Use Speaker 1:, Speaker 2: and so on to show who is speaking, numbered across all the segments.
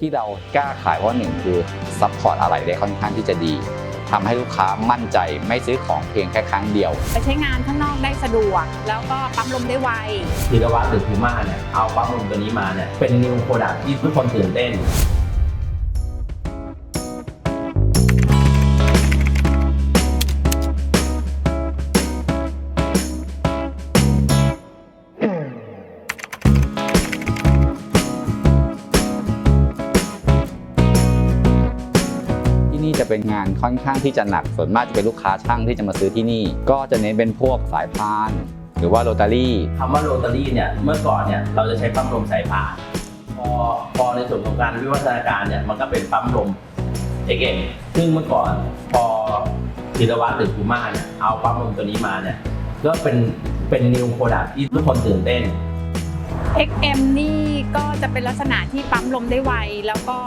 Speaker 1: ที่เรากล้าขายเพราะหนึ่งคือซัพพอร์ตอะไรได้ค่อนข้างที่จะดีทำให้ลูกค้ามั่นใจไม่ซื้อของเพียงแค่ครั้งเดียว
Speaker 2: ไปใช้งานข้างนอกได้สะดวก แล้วก็ปั๊มลมได้ไว
Speaker 3: ธีรวัตรหรือพูม่าเนี่ยเอาปั๊มลมตัวนี้มาเนี่ยเป็นนิวโปรดักที่ทุกคนตื่นเต้น
Speaker 1: เป็นงานค่อนข้างที่จะหนักส่วนมากจะเป็นลูกค้าช่างที่จะมาซื้อที่นี่ ก็จะเน้นเป็นพวกสายพานหรือว่าโรตารี่
Speaker 3: คำว่าโรตารี่เนี่ยเมื่อก่อนเนี่ยเราจะใช้ปั๊มลมสายพานพอพอในส่วนของการวิวัฒนาการเนี่ยมันก็เป็นปั๊มลมเอเงซึ่งเมื่อก่อนพอธีรวัตรหรือพูมาเนี่ยเอาปั๊มลมตัวนี้มาเนี่ยก็เป็นเป็นนิวโปรดักที่ทุกคนตื่นเต้น
Speaker 2: XM นี่ก็จะเป็นลักษณะที่ปั๊มลมได้ไว แล้วก็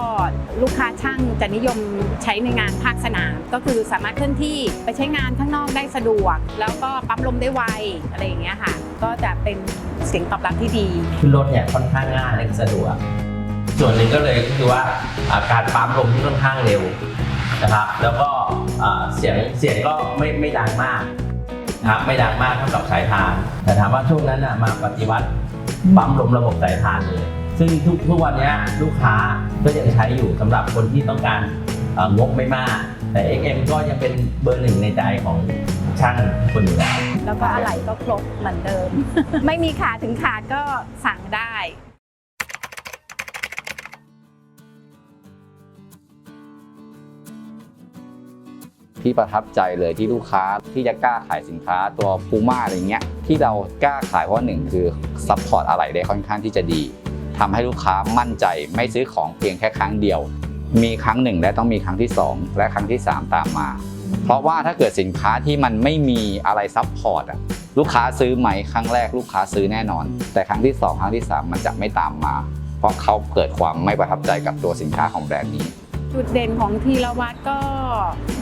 Speaker 2: ลูกค้าช่างจะนิยมใช้ในงานภาคสนาม ก็คือสามารถเคลื่อนที่ไปใช้งานข้างนอกได้สะดวก แล้วก็ปั๊มลมได้ไวอะไรอย่างเงี้ยค่ะ ก็จะเป็นเสียงตอบรับที่ดี
Speaker 3: ขึ้นรถเนี่ยค่อนข้างง่ายและสะดวก ส่วนหนึ่งก็เลยคือว่าอาการปั๊มลมที่ค่อนข้างเร็วนะครับ แล้วก็เสียงเสียงก็ไม่ไม่ดังมากนะครับไม่ดังมากเท่ากับสายพานแต่ถามว่าช่วงนั้นน่ะมาปฏิวัติ ปั๊มลมระบบสายพานเลย ซึ่งทุกทุกวันนี้ลูกค้าก็ยังใช้อยู่สำหรับคนที่ต้องการงบไม่มาก แต่ XM ก็ยังเป็นเบอร์หนึ่งในใจของช่างคนอยู่แล้ว
Speaker 2: แล้วก็อะไรก็ครบเหมือนเดิม ไม่มีขาดถึงขาดก็สั่งได้
Speaker 1: ที่ประทับใจเลยที่ลูกค้าที่จะกล้าขายสินค้าตัวพูม่าอะไรเงี้ยที่เรากล้าขายเพราะหนึ่งคือซัพพอร์ตอะไรได้ค่อนข้างที่จะดีทำให้ลูกค้ามั่นใจไม่ซื้อของเพียงแค่ครั้งเดียว มีครั้งหนึ่งและต้องมีครั้งที่สองและครั้งที่สามตามมา เพราะว่าถ้าเกิดสินค้าที่มันไม่มีอะไรซัพพอร์ตอะลูกค้าซื้อไหมครั้งแรกลูกค้าซื้อแน่นอน แต่ครั้งที่สองครั้งที่สามมันจะไม่ตามมา เพราะเขาเกิดความไม่ประทับใจกับตัวสินค้าของแบรนด์นี้
Speaker 2: จุดเด่นของทีละวัดก็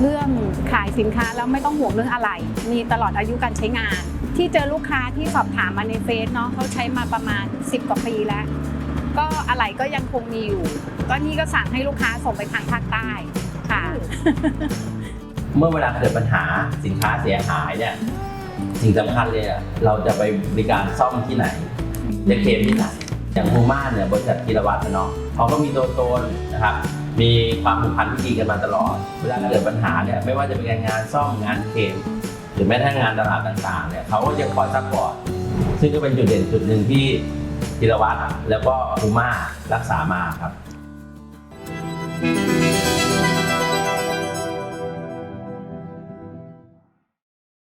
Speaker 2: เรื่องขายสินค้าแล้วไม่ต้องห่วงเรื่องอะไร มีตลอดอายุการใช้งาน ที่เจอลูกค้าที่สอบถามมาในเฟซเนาะเขาใช้มาประมาณ 10 กว่าปีแล้ว ก็อะไรก็ยังคงมีอยู่ ก็นี่ก็สั่งให้ลูกค้าส่งไปทางภาคใต้ค่ะ
Speaker 3: เมื่อเวลาเกิดปัญหาสินค้าเสียหายเนี่ยสิ่งสำคัญเลยอะเราจะไปบริการซ่อมที่ไหนจะเคลมที่ไหน อย่างพูม่าเนี่ยบริษัทกีรวัตรนะเนาะเขาก็มีตัวตนนะครับ มีความผูกพันที่ดีกันมาตลอด เวลาเกิดปัญหาเนี่ยไม่ว่าจะเป็นงานซ่อมงานเคลมหรือแม้แต่งานตลาดต่างๆเนี่ยเขาก็จะคอยซัพพอร์ตซึ่งก็เป็นจุดเด่นจุดหนึ่งที่กีรวัตรแล้วก็ฮูมารักษามาครับ